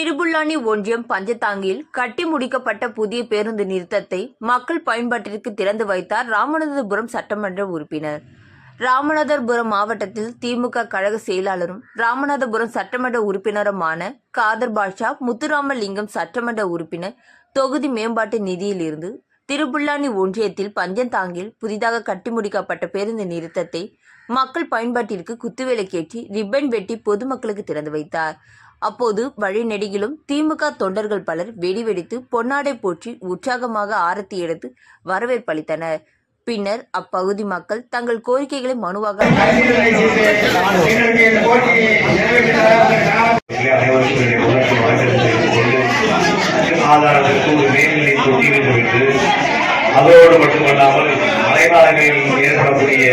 ஒன்றியம் பஞ்சத்தாங்கியில் கட்டி முடிக்கப்பட்ட புதிய பேருந்து நிறுத்தத்தை மக்கள் பயன்பாட்டிற்கு திறந்து வைத்தார் ராமநாதபுரம் சட்டமன்ற உறுப்பினர். ராமநாதபுரம் மாவட்டத்தில் திமுக கழக செயலாளரும் ராமநாதபுரம் சட்டமன்ற உறுப்பினருமான காதர் பாட்ஷா முத்துராமலிங்கம் சட்டமன்ற உறுப்பினர் தொகுதி மேம்பாட்டு நிதியிலிருந்து திருபுல்லானி ஒன்றியத்தில் பஞ்சந்தாங்கில் புதிதாக கட்டி முடிக்கப்பட்ட பேருந்து நிறுத்தத்தை மக்கள் பயன்பாட்டிற்கு குத்துவிளக்கேற்றி ரிப்பன் வெட்டி பொதுமக்களுக்கு திறந்து வைத்தார். அப்போது வழிநெடுகிலும் திமுக தொண்டர்கள் பலர் வெடி வெடித்து பொன்னாடை போற்றி உற்சாகமாக ஆரத்தி எடுத்து வரவேற்பளித்தனர் பின்னர் அப்பகுதி மக்கள் தங்கள் கோரிக்கைகளை மனுவாக அதோடு மட்டுமல்லாமல் மழைக்காலங்களில் ஏற்படக்கூடிய